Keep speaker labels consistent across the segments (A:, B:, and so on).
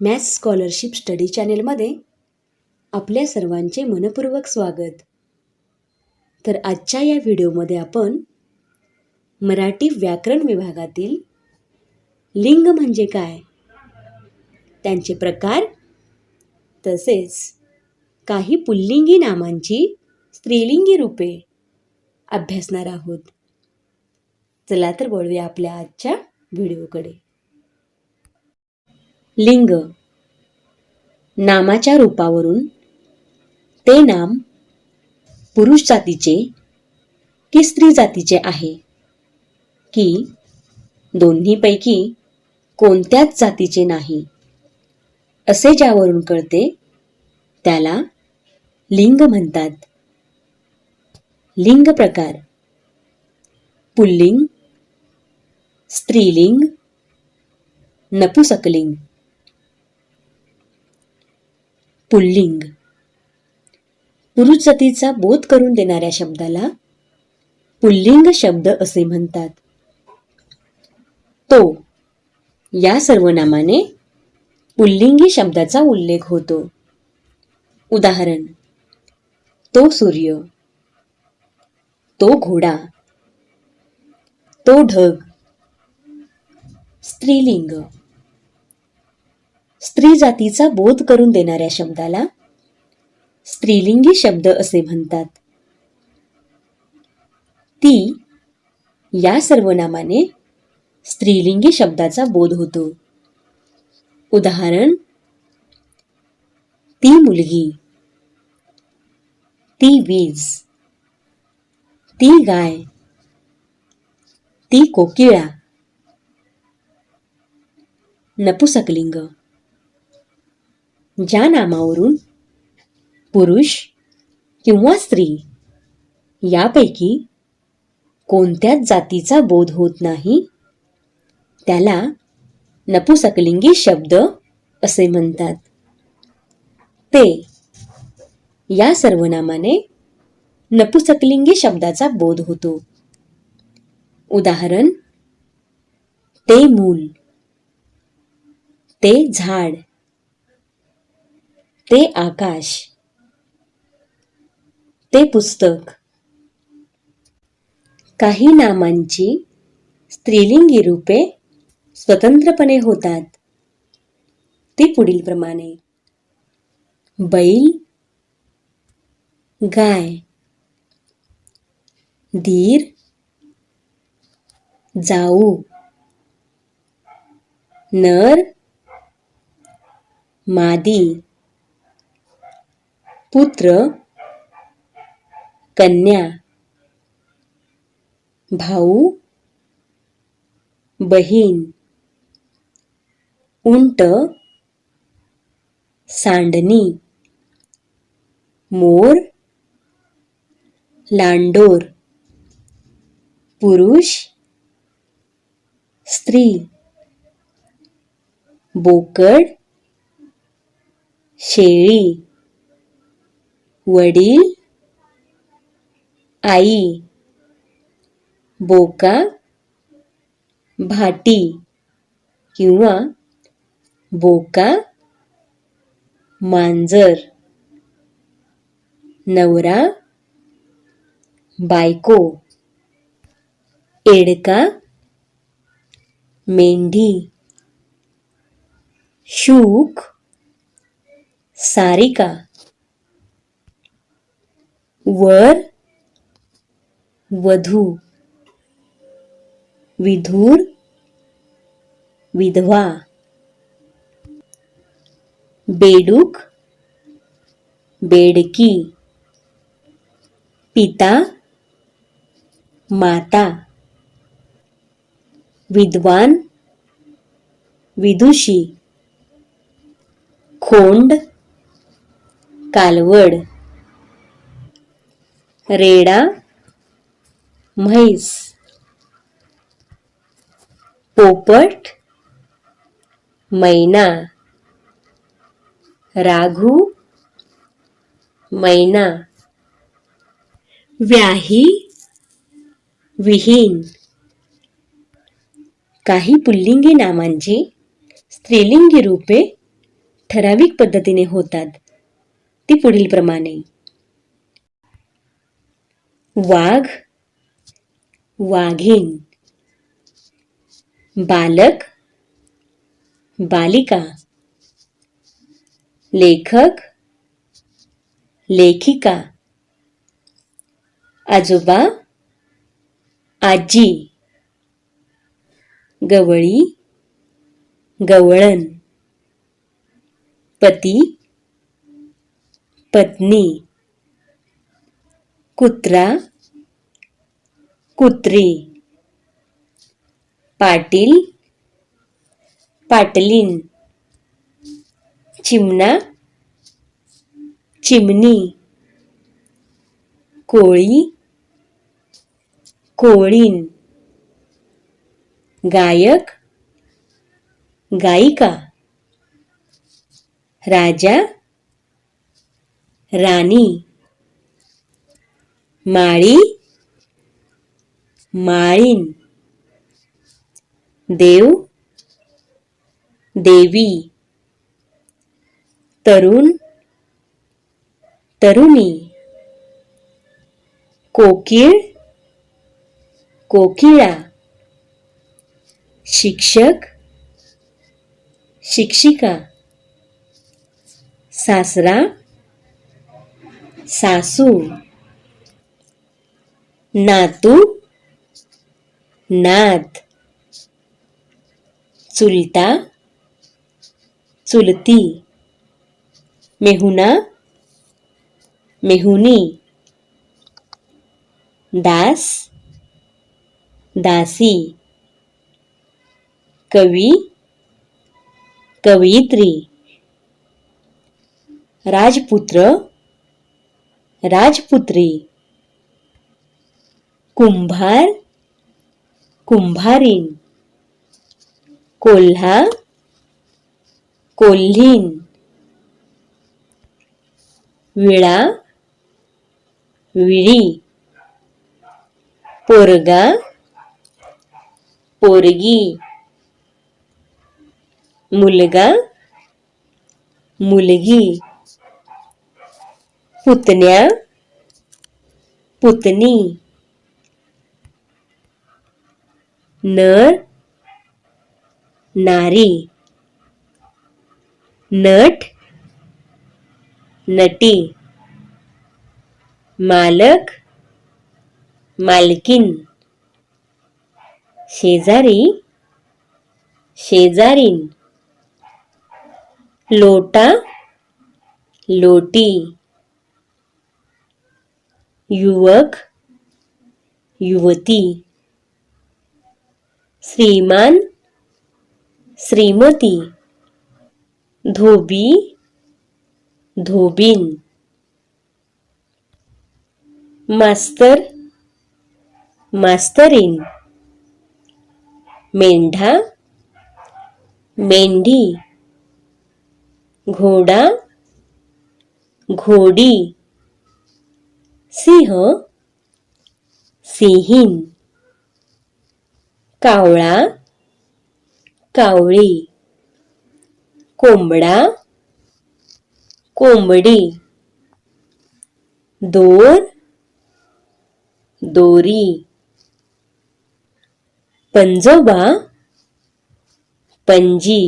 A: Maths scholarship study चॅनेलमध्ये आपल्या सर्वांचे मनपूर्वक स्वागत. तर आजच्या या व्हिडिओमध्ये आपण मराठी व्याकरण विभागातील लिंग म्हणजे काय? त्यांचे प्रकार तसेच काही पुल्लिंगी नामांची स्त्रीलिंगी रूपे अभ्यासणार आहोत. चला तर वळूया आपल्या आजच्या व्हिडिओकडे. लिंग. नामाच्या रूपावरून ते नाम पुरुष जातीचे की स्त्री जातीचे आहे. की दोन्हीपैकी कोणत्याच जातीचे नाही. असे ज्यावरून कळते त्याला लिंग म्हणतात. लिंग प्रकार. पुल्लिंग स्त्रीलिंग नपुसकलिंग. पुल्लिंग. पुरुष जातीचा बोध करून देणाऱ्या शब्दाला पुल्लिंग शब्द असे म्हणतात. तो या सर्वनामाने पुल्लिंगी शब्दाचा उल्लेख होतो. उदाहरण तो सूर्य तो घोडा तो ढग स्त्रीलिंग. स्त्री जातीचा बोध करून देणाऱ्या शब्दाला स्त्रीलिंगी शब्द असे म्हणतात. ती या सर्वनामाने स्त्रीलिंगी शब्दाचा बोध होतो. उदाहरण ती मुलगी ती वीज ती गाय ती कोकिळा नपुसकलिंग. ज्या नामावरून पुरुष किंवा स्त्री यापैकी कोणत्याच जातीचा बोध होत नाही त्याला नपुसकलिंगी शब्द असे म्हणतात. ते या सर्वनामाने नपुसकलिंगी शब्दाचा बोध होतो. उदाहरण ते मूल ते झाड ते आकाश. ते पुस्तक. काही नामांची स्त्रीलिंगी रूपे स्वतंत्रपणे होतात. ती पुढीलप्रमाणे बैल. गाय. धीर जाऊ. नर. मादी. पुत्र कन्या भाऊ बहीण उंट सांडणी मोर लांडोर पुरुष स्त्री बोकड शेळी. वडील आई बोका भाटी किंवा बोका मांजर नवरा बायको एडका मेंढी शूक सारिका. वर वधू विधूर विधवा बेडूक बेडकी पिता माता विद्वान विदुषी खोंड कालवड. रेडा म्हैस पोपट मैना राघू मैना व्याही विहीन. काही पुल्लिंगी नामांची स्त्रीलिंगी रूपे ठराविक पद्धतीने होतात. ती पुढील प्रमाणे वाघ वाघीण बालक बालिका लेखक लेखिका आजोबा आजी गवळी गवळण पती पत्नी. कुत्रा कुत्री. पाटील पाटलीन. चिमणा चिमणी. कोळी कोळीन. गायक गायिका. राजा राणी. माळी माळीन. देव देवी. तरुण तरुणी. कोकिळ कोकिळा. शिक्षक शिक्षिका. सासरा सासू नातू नात चुलता चुलती मेहुना मेहुनी दास दासी कवी कवयित्री राजपुत्र राजपुत्री। कुंभार कुंभारीन कोल्हा कोल्हीन विळा विळी पोरगा पोरगी मुलगा मुलगी पुतण्या पुतणी. नर नारी. नट नटी. मालक मालकीन. शेजारी शेजारीन. लोटा लोटी. युवक युवती. श्रीमान श्रीमती धोबी धोबीन। मास्तर मास्तरीन। मेंढा मेंढी। घोडा घोडी। सिंह सिंहीण कावळा कावळी कोंबडा कोंबडी दोर दोरी पंजोबा पंजी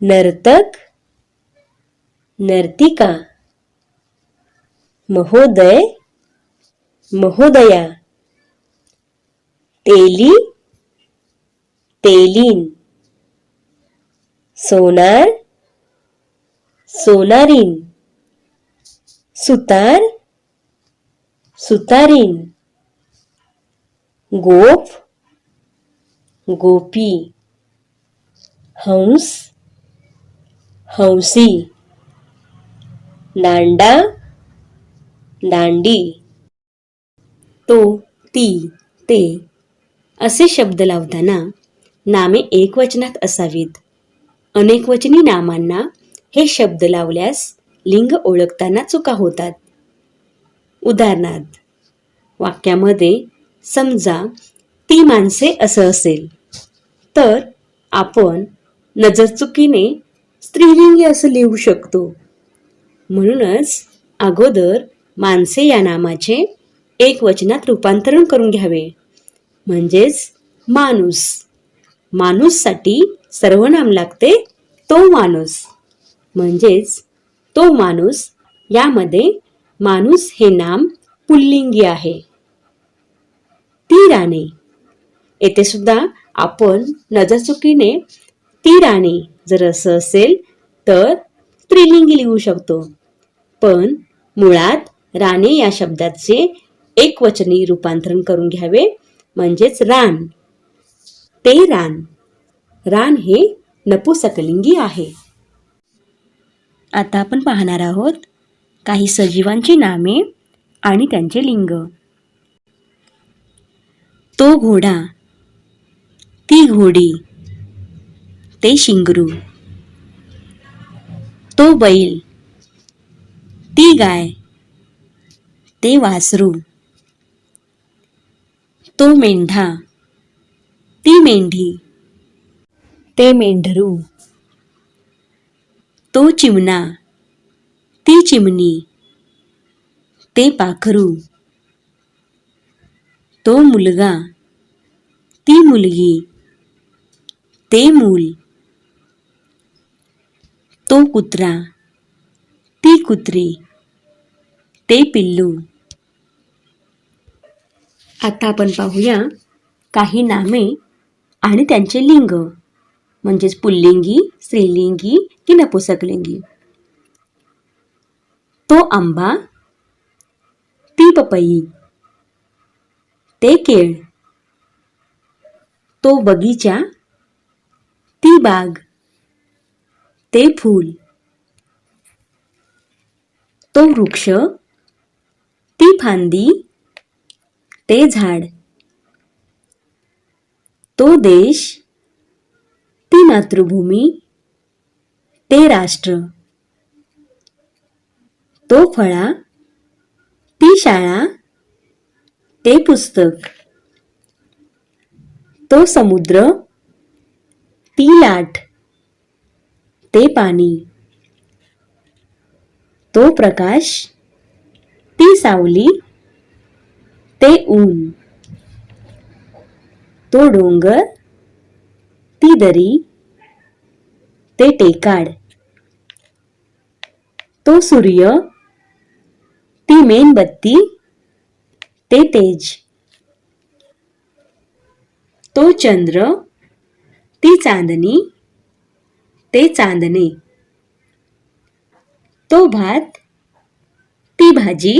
A: नर्तक नर्तिका महोदय महोदया. तेली तेलीन. सोनार सोनारीन. सुतार सुतारीन. गोप गोपी. हंस हंसी. दांडा दांडी. तो ती ते. असे शब्द लावताना नामे एकवचनात असावीत. अनेकवचनी नामांना हे शब्द लावल्यास लिंग ओळखताना चुका होतात. उदाहरणार्थ वाक्यामध्ये समजा ती माणसे असं असेल तर आपण नजर चुकीने स्त्रीलिंगी असं लिहू शकतो. म्हणूनच अगोदर माणसे या नामाचे एक वचनात रूपांतरण करून घ्यावे. म्हणजेच माणूस. माणूससाठी सर्वनाम लागते तो माणूस. म्हणजेच तो माणूस यामध्ये माणूस हे नाम पुल्लिंगी आहे. ती राणे येथे सुद्धा आपण नजरचुकीने ती राणी जर असं असेल तर त्रिलिंगी लिहू शकतो. पण मुळात राणे या शब्दाचे एकवचनी रूपांतरण करून घ्यावे. म्हणजेच रान. ते रान. रान हे नपुसकलिंगी आहे. आता आपण पाहणार आहोत काही सजीवांची नामे आणि त्यांचे लिंग. तो घोडा. ती घोडी. ते शिंगरू. तो बैल. ती गाय. ते वासरू. तो मेंढा. ती मेंढी. ते मेंढरू. तो चिमणा. ती चिमणी. ते पाखरू. तो मुलगा. ती मुलगी. ते मूल. तो कुत्रा. ती कुत्री. ते पिल्लू. आता आपण पाहूया काही नामे आणि त्यांचे लिंग म्हणजेच पुल्लिंगी स्त्रीलिंगी की नपुसकलिंगी. तो आंबा ती पपई ते केळ तो बगीचा ती बाग ते फूल तो वृक्ष ती फांदी ते झाड. तो देश ती मातृभूमी ते राष्ट्र. तो फळा ती शाळा ते पुस्तक. तो समुद्र ती लाट ते पाणी. तो प्रकाश ती सावली ते ऊन. तो डोंगर ती दरी ते टेकाड. तो सूर्य ती मेणबत्ती ते तेज. तो चंद्र ती चांदणी ते चांदणे. तो भात ती भाजी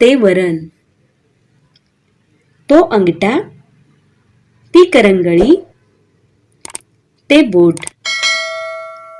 A: ते वरण. तो अंगठा ती करंगळी ते बोट.